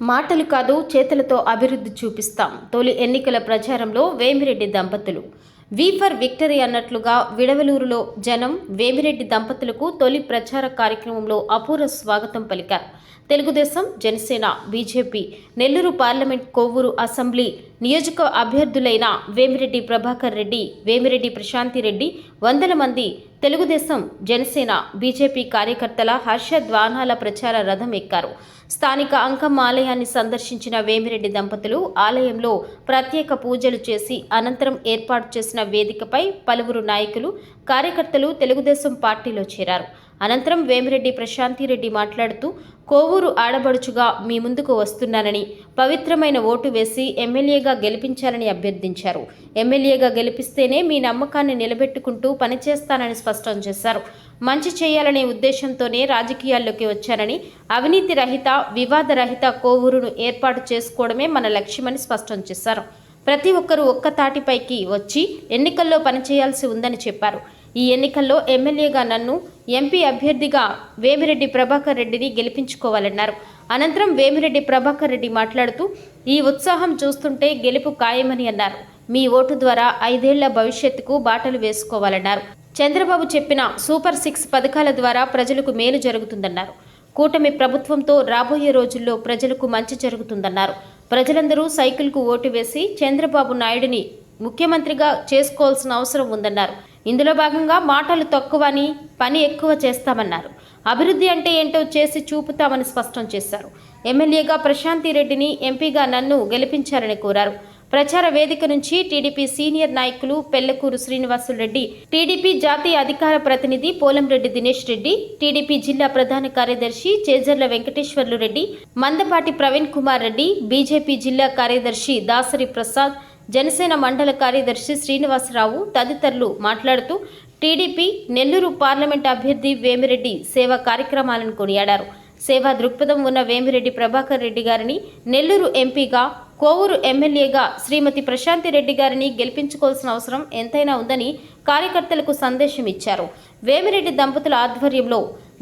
మాటలు కాదు చేతులతో అభివృద్ధి చూపిస్తాం. తొలి ఎన్నికల ప్రచారంలో వేమిరెడ్డి దంపతులు. వి ఫర్ విక్టరీ అన్నట్లుగా విడవలూరులో జనం వేమిరెడ్డి దంపతులకు తొలి ప్రచార కార్యక్రమంలో అపూర్వ స్వాగతం పలికారు. Telugu Desam Janasena BJP Nellore parliament Kovvur assembly నియోజక అభ్యర్థులైన వేమిరెడ్డి ప్రభాకర్ రెడ్డి వేమిరెడ్డి ప్రశాంతి రెడ్డి వందల మంది తెలుగుదేశం జనసేన బీజేపీ కార్యకర్తల హర్షధ్వానాల ప్రచార రథం ఎక్కారు. స్థానిక అంకమ్మ ఆలయాన్ని సందర్శించిన వేమిరెడ్డి దంపతులు ఆలయంలో ప్రత్యేక పూజలు చేసి అనంతరం ఏర్పాటు చేసిన వేదికపై పలువురు నాయకులు కార్యకర్తలు తెలుగుదేశం పార్టీలో చేరారు. అనంతరం వేమిరెడ్డి ప్రశాంతిరెడ్డి మాట్లాడుతూ కోవూరు ఆడబడుచుగా మీ ముందుకు వస్తున్నానని పవిత్రమైన ఓటు వేసి ఎమ్మెల్యేగా గెలిపించాలని అభ్యర్థించారు. ఎమ్మెల్యేగా గెలిపిస్తేనే మీ నమ్మకాన్ని నిలబెట్టుకుంటూ పనిచేస్తానని స్పష్టం చేశారు. మంచి చేయాలనే ఉద్దేశంతోనే రాజకీయాల్లోకి వచ్చానని అవినీతి రహిత వివాద రహిత కోవూరును ఏర్పాటు చేసుకోవడమే మన లక్ష్యమని స్పష్టం చేశారు. ప్రతి ఒక్కరూ ఒక్క తాటిపైకి వచ్చి ఎన్నికల్లో పనిచేయాల్సి ఉందని చెప్పారు. ఈ ఎన్నికల్లో ఎమ్మెల్యేగా నన్ను ఎంపీ అభ్యర్థిగా వేమిరెడ్డి ప్రభాకర్ రెడ్డిని గెలిపించుకోవాలన్నారు. అనంతరం వేమిరెడ్డి ప్రభాకర్ రెడ్డి మాట్లాడుతూ ఈ ఉత్సాహం చూస్తుంటే గెలుపు ఖాయమని అన్నారు. మీ ఓటు ద్వారా ఐదేళ్ళ భవిష్యత్తుకు బాటలు వేసుకోవాలన్నారు. చంద్రబాబు చెప్పిన సూపర్ సిక్స్ పథకాల ద్వారా ప్రజలకు మేలు జరుగుతుందన్నారు. కూటమి ప్రభుత్వంతో రాబోయే రోజుల్లో ప్రజలకు మంచి జరుగుతుందన్నారు. ప్రజలందరూ సైకిల్కు ఓటు వేసి చంద్రబాబు నాయుడిని ముఖ్యమంత్రిగా చేసుకోవాల్సిన అవసరం ఉందన్నారు. ఇందులో భాగంగా మాటలు తక్కువని పని ఎక్కువ చేస్తామన్నారు. అభివృద్ధి అంటే ఏంటో చేసి చూపుతామని స్పష్టం చేశారు. ఎమ్మెల్యేగా ప్రశాంతి రెడ్డిని ఎంపీగా నన్ను గెలిపించారని కోరారు. ప్రచార వేదిక నుంచి టీడీపీ సీనియర్ నాయకులు పెళ్ళకూరు శ్రీనివాసులరెడ్డి టీడీపీ జాతీయ అధికార ప్రతినిధి పోలంరెడ్డి దినేష్ రెడ్డి టీడీపీ జిల్లా ప్రధాన కార్యదర్శి చేజర్ల వెంకటేశ్వర్లు రెడ్డి మందపాటి ప్రవీణ్ కుమార్ రెడ్డి బీజేపీ జిల్లా కార్యదర్శి దాసరి ప్రసాద్ జనసేన మండల కార్యదర్శి శ్రీనివాసరావు తదితరులు మాట్లాడుతూ టీడీపీ నెల్లూరు పార్లమెంట్ అభ్యర్థి వేమిరెడ్డి సేవా కార్యక్రమాలను కొనియాడారు. సేవా దృక్పథం ఉన్న వేమిరెడ్డి ప్రభాకర్ రెడ్డి గారిని నెల్లూరు ఎంపీగా కోవూరు ఎమ్మెల్యేగా శ్రీమతి ప్రశాంతి రెడ్డి గారిని గెలిపించుకోవాల్సిన అవసరం ఎంతైనా ఉందని కార్యకర్తలకు సందేశం ఇచ్చారు. వేమిరెడ్డి దంపతుల ఆధ్వర్యంలో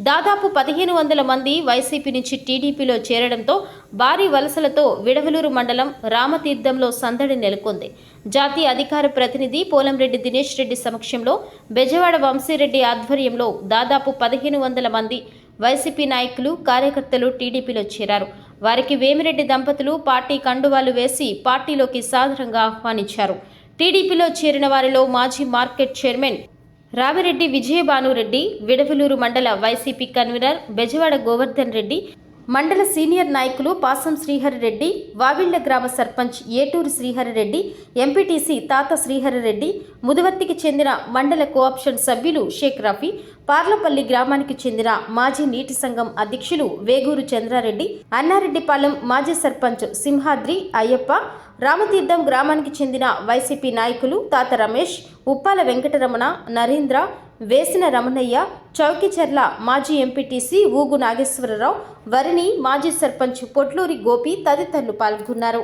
దాదాపు పదిహేను వందల మంది వైసీపీ నుంచి టీడీపీలో చేరడంతో భారీ వలసలతో విడవలూరు మండలం రామతీర్థంలో సందడి నెలకొంది. జాతీయ అధికార ప్రతినిధి పోలంరెడ్డి దినేష్ రెడ్డి సమక్షంలో బెజవాడ వంశీరెడ్డి ఆధ్వర్యంలో దాదాపు పదిహేను వందల మంది వైసీపీ నాయకులు కార్యకర్తలు టీడీపీలో చేరారు. వారికి వేమిరెడ్డి దంపతులు పార్టీ కండువాలు వేసి పార్టీలోకి సాధారణంగా ఆహ్వానించారు. టీడీపీలో చేరిన వారిలో మాజీ మార్కెట్ చైర్మన్ రామిరెడ్డి విజయభానురెడ్డి విడవలూరు మండల వైసీపీ కన్వీనర్ బెజవాడ గోవర్ధన్ రెడ్డి మండల సీనియర్ నాయకులు పాసం శ్రీహరిరెడ్డి వావిళ్ళ గ్రామ సర్పంచ్ ఏటూరు శ్రీహరిరెడ్డి ఎంపీటీసీ తాత శ్రీహరిరెడ్డి ముదవర్తికి చెందిన మండల కోఆప్షన్ సభ్యులు షేక్ రఫీ పార్లపల్లి గ్రామానికి చెందిన మాజీ నీటి సంఘం అధ్యక్షులు వేగూరు చంద్రారెడ్డి అన్నారెడ్డిపాలెం మాజీ సర్పంచ్ సింహాద్రి అయ్యప్ప రామతీర్థం గ్రామానికి చెందిన వైసీపీ నాయకులు తాత రమేష్ ఉప్పాల వెంకటరమణ నరేంద్ర వేసిన రమణయ్య చౌకిచెర్ల మాజీ ఎంపీటీసీ ఊగు నాగేశ్వరరావు వరిని మాజీ సర్పంచ్ పొట్లూరి గోపి తదితరులు పాల్గొన్నారు.